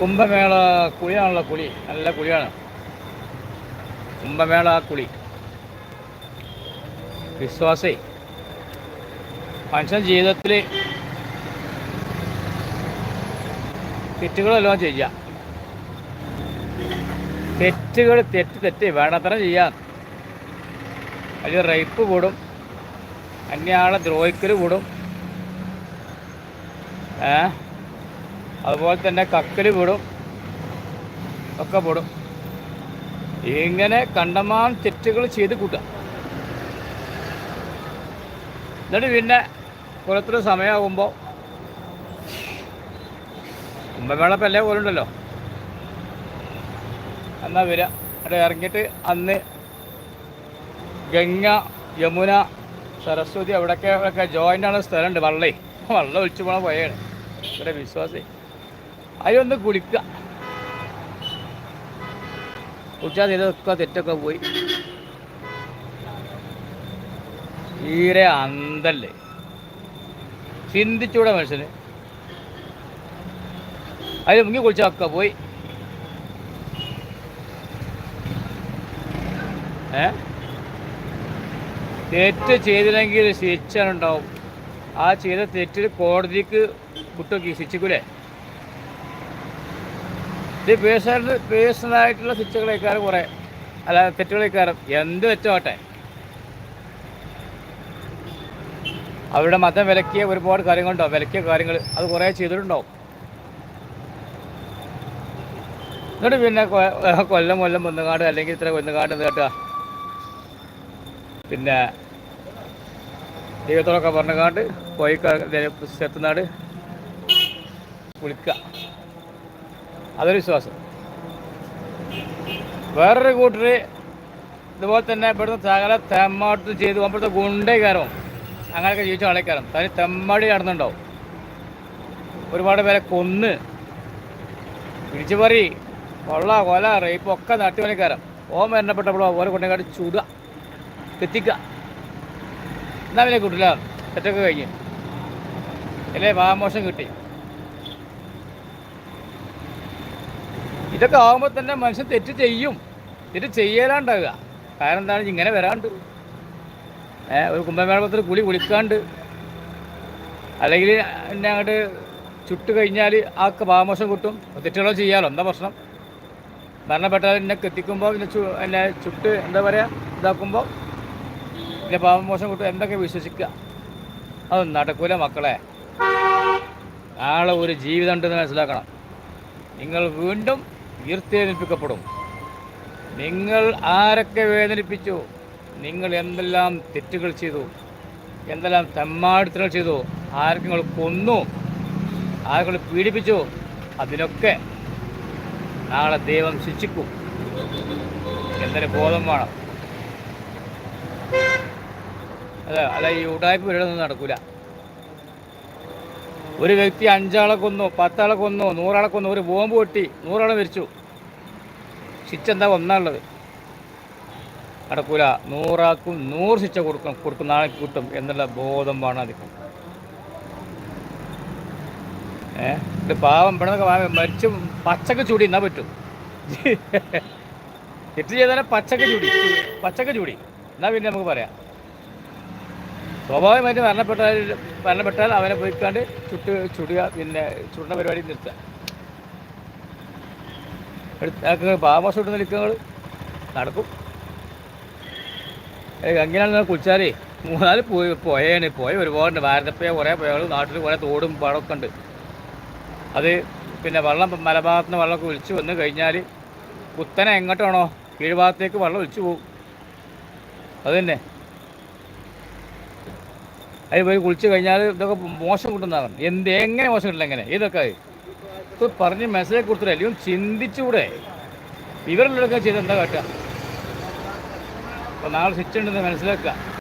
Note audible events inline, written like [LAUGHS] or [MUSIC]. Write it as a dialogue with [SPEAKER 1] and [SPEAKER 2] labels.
[SPEAKER 1] കുംഭമേള കുളിയാണല്ലോ കുളി. നല്ല കുളിയാണ്. കുംഭമേള കുളി. വിശ്വാസേ. മനുഷ്യൻ ജീവിതത്തിൽ തെറ്റുകളെല്ലാം ചെയ്യാം തെറ്റുകൾ തെറ്റ് തെറ്റ് വേണത്ര ചെയ്യാം. അതിൽ റേപ്പ് കൂടും. അന്യാളെ ദ്രോഹിക്കൽ കൂടും. ഏ? അതുപോലെ തന്നെ കക്കൽ വിടും. ഒക്കെ പെടും ഇങ്ങനെ കണ്ടമാൻ തെറ്റുകൾ ചെയ്ത് കൂട്ടുക. എന്നിട്ട് പിന്നെ കുളത്തിൽ സമയമാകുമ്പോൾ കുംഭമേള അല്ലേ എല്ലാ പോലുണ്ടല്ലോ എന്നാൽ വരിക? അവിടെ ഇറങ്ങിയിട്ട് അന്ന് ഗംഗ യമുന സരസ്വതി അവിടെയൊക്കെ അവിടെയൊക്കെ ജോയിന്റാണ് സ്ഥലമുണ്ട്. വള്ളേ. വള്ളം ഒഴിച്ചു പോണ പോയാണ് ഇവിടെ വിശ്വാസേ. അതിലൊന്ന് കുളിക്കുക കുളിച്ചാൽ നിലനിൽക്കുക തെറ്റൊക്കെ പോയി. തീരെ അന്തല്ലേ. ചിന്തിച്ചൂടെ മനുഷ്യന്. അതിൽ മുങ്ങി കുളിച്ചൊക്കെ പോയി. ഏ? തെറ്റ് ചെയ്തില്ലെങ്കിൽ ശിക്ഷ ഉണ്ടാവും. ആ ചെയ്ത തെറ്റിൽ കോടതിക്ക് കുട്ടൊക്കെ ശിക്ഷിക്കൂലേ? ഇത് പേഴ്സണൽ പേഴ്സണലായിട്ടുള്ള ശിക്ഷകളേക്കാളും കുറേ. അല്ല തെറ്റുകളേക്കാളും. എന്ത് വെച്ചോട്ടെ അവരുടെ മതം വിലക്കിയ ഒരുപാട് കാര്യങ്ങളുണ്ടാവും വിലക്കിയ കാര്യങ്ങൾ അത് കുറേ ചെയ്തിട്ടുണ്ടാവും എന്നിട്ട് പിന്നെ കൊല്ലം കൊല്ലം ഒന്നുകാട് അല്ലെങ്കിൽ ഇത്ര വന്നുകാട് എന്ന് കേട്ടുക പിന്നെ ദൈവത്തോടൊക്കെ പറഞ്ഞുകാണ്ട് പോയി ചെത്തുനാട് കുളിക്കുക അതൊരു വിശ്വാസം. വേറൊരു കൂട്ടർ ഇതുപോലെ തന്നെ ഇവിടുന്ന് സകല തെമ്മാട്ട് ചെയ്ത് അപ്പോഴത്തെ ഗുണ്ടേ കയറും അങ്ങനെയൊക്കെ ജീവിച്ച ആളേക്കാരം തനി തെമ്മാടി നടന്നുണ്ടാവും ഒരുപാട് പേരെ കൊന്ന് പിടിച്ചു പറി കൊള്ള കൊല റേപ്പ് ഒക്കെ നട്ടുപണിക്കാരം ഓൻ മരണപ്പെട്ടപ്പോൾ ഓരോ കൊണ്ടേക്കാട് ചുടുക തെറ്റിക്കുക. എന്നാ പിന്നെ കിട്ടില്ല തെറ്റൊക്കെ കഴിഞ്ഞ്. അല്ലേ? വാമോശം കിട്ടി. ഇതൊക്കെ ആകുമ്പോൾ തന്നെ മനുഷ്യൻ തെറ്റ് ചെയ്യും. തെറ്റ് ചെയ്യലാണ്ടാവുക. കാരണം എന്താണ്? ഇങ്ങനെ വരാണ്ട്. ഏഹ് ഒരു കുംഭമേളത്തിൽ കുളി കുളിക്കാണ്ട് അല്ലെങ്കിൽ എന്നെ അങ്ങോട്ട് ചുട്ട് കഴിഞ്ഞാൽ ആൾക്ക് പാമോശം കിട്ടും. തെറ്റുകളോ ചെയ്യാലോ? എന്താ പ്രശ്നം? മരണപ്പെട്ടാൽ എന്നെ കെത്തിക്കുമ്പോൾ പിന്നെ ചു എന്നെ ചുട്ട് എന്താ പറയുക ഇതാക്കുമ്പോൾ പിന്നെ പാപമോശം കിട്ടും. എന്തൊക്കെ വിശ്വസിക്കുക അത് നടക്കൂല മക്കളെ. നാളെ ഒരു ജീവിതം ഉണ്ടെന്ന് മനസ്സിലാക്കണം. നിങ്ങൾ വീണ്ടും ഉയർത്തെഴുന്നേൽപ്പിക്കപ്പെടും നിങ്ങൾ ആരൊക്കെ വേദനിപ്പിച്ചു? നിങ്ങൾ എന്തെല്ലാം തെറ്റുകൾ ചെയ്തു? എന്തെല്ലാം തെമ്മാടുത്തുകൾ ചെയ്തു? ആരൊക്കെ നിങ്ങൾ കൊന്നു? ആരൊക്കെ പീഡിപ്പിച്ചു? അതിനൊക്കെ നാളെ ദൈവം ശിക്ഷിക്കും. എന്തൊരു ബോധം വേണം. അല്ല അല്ല ഈ ഉടായ്പ പരിപാടിയൊന്നും നടക്കൂല. ഒരു വ്യക്തി അഞ്ചാളെ കൊന്നു പത്താളെ കൊന്നു നൂറാളെ കൊന്നു ഒരു ബോംബ് പൊട്ടി നൂറാളെ മരിച്ചു. ശിക്ഷ എന്താ ഒന്നാളുള്ളത്? നടക്കൂല. നൂറാക്കും നൂറ് ശിക്ഷ കൊടുക്കും കൊടുക്കുന്ന ആളെ കിട്ടും എന്നുള്ള ബോധം വേണം അധികം ഏഹ് പാവം ഇവിടെ മരിച്ചു പച്ചക്ക് ചൂടി എന്നാ പറ്റും. [LAUGHS] തെറ്റ് ചെയ്താൽ പച്ചക്ക് ചൂടി പച്ചക്ക് ചൂടി. എന്നാ പിന്നെ നമുക്ക് പറയാം. സ്വാഭാവികമായിട്ട് മരണപ്പെട്ടാൽ മരണപ്പെട്ടാൽ അവനെ പോയിക്കാണ്ട് ചുട്ട് ചുടുക പിന്നെ ചുടുന്ന പരിപാടി നിർത്തുക. എടുത്ത് പാമോസ് ഇട്ട് നിൽക്കുക നടക്കും. അങ്ങനെയാണ് കുളിച്ചാലേ? മൂന്നാൽ പോയി പോയാണ് പോയ ഒരുപാടുണ്ട്. ഭാരതപ്പുഴ കുറേ പുഴകൾ നാട്ടിൽ കുറേ തോടും പാടമൊക്കെ ഉണ്ട്. അത് പിന്നെ വെള്ളം മലഭാഗത്ത് നിന്ന് വെള്ളമൊക്കെ ഒഴിച്ചു വന്ന് കഴിഞ്ഞാൽ കുത്തനെ എങ്ങോട്ടാണോ കീഴ്ഭാഗത്തേക്ക് വെള്ളം ഒലിച്ചു പോകും അത് തന്നെ. അതിൽ പോയി കുളിച്ച് കഴിഞ്ഞാൽ ഇതൊക്കെ മോശം കിട്ടുന്നതാണ്. എന്ത് എങ്ങനെ മോശം കിട്ടില്ല എങ്ങനെ? ഇതൊക്കെ. ഇപ്പോൾ പറഞ്ഞ് മെസ്സേജ് കൊടുത്തില്ല. അല്ലെങ്കിൽ ചിന്തിച്ചുകൂടെ ഇവരെല്ലാം ചെയ്ത് എന്താ കാട്ടുക? അപ്പോൾ നാളെ സ്വിച്ച് ഉണ്ടെന്ന് മനസ്സിലാക്കുക.